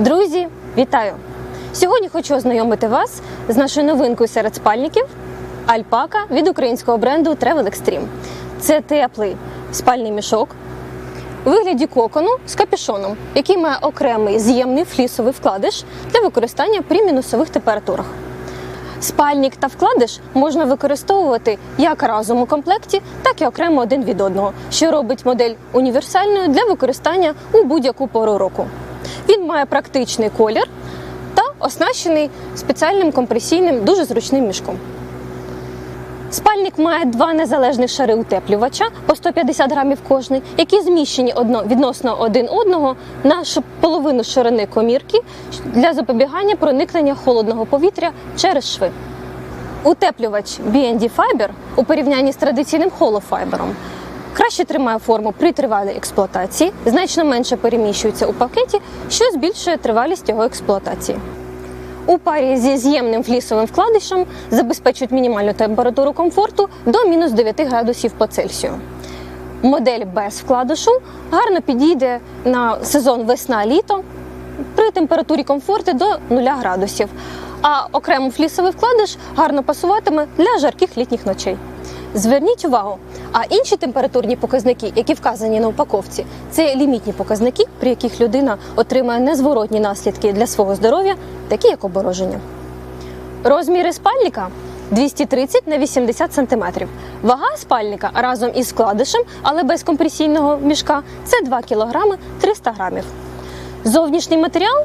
Друзі, вітаю! Сьогодні хочу ознайомити вас з нашою новинкою серед спальників Альпака від українського бренду Travel Extreme. Це теплий спальний мішок у вигляді кокону з капюшоном, який має окремий з'ємний флісовий вкладиш для використання при мінусових температурах. Спальник та вкладиш можна використовувати як разом у комплекті, так і окремо один від одного, що робить модель універсальною для використання у будь-яку пору року. Він має практичний колір та оснащений спеціальним компресійним, дуже зручним мішком. Спальник має два незалежних шари утеплювача по 150 грамів кожний, які зміщені відносно один одного на половину ширини комірки для запобігання проникнення холодного повітря через шви. Утеплювач BND Fiber у порівнянні з традиційним холофайбером краще тримає форму при тривалій експлуатації, значно менше переміщується у пакеті, що збільшує тривалість його експлуатації. У парі зі з'ємним флісовим вкладишем забезпечують мінімальну температуру комфорту до мінус 9 градусів по Цельсію. Модель без вкладишу гарно підійде на сезон весна-літо при температурі комфорту до 0 градусів. А окремо флісовий вкладиш гарно пасуватиме для жарких літніх ночей. Зверніть увагу, а інші температурні показники, які вказані на упаковці, це лімітні показники, при яких людина отримає незворотні наслідки для свого здоров'я, такі як обмороження. Розміри спальника 230 на 80 см. Вага спальника разом із складишем, але без компресійного мішка, це 2 кг 300 г. Зовнішній матеріал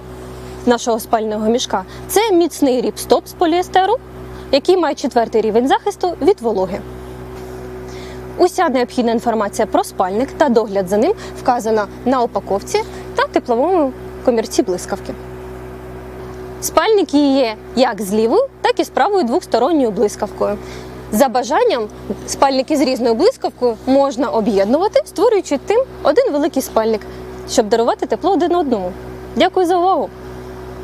нашого спального мішка це міцний ріпстоп з поліестеру, який має четвертий рівень захисту від вологи. Уся необхідна інформація про спальник та догляд за ним вказана на упаковці та тепловому комірці блискавки. Спальники є як з лівою, так і з правою двохсторонньою блискавкою. За бажанням, спальники з різною блискавкою можна об'єднувати, створюючи тим один великий спальник, щоб дарувати тепло один одному. Дякую за увагу!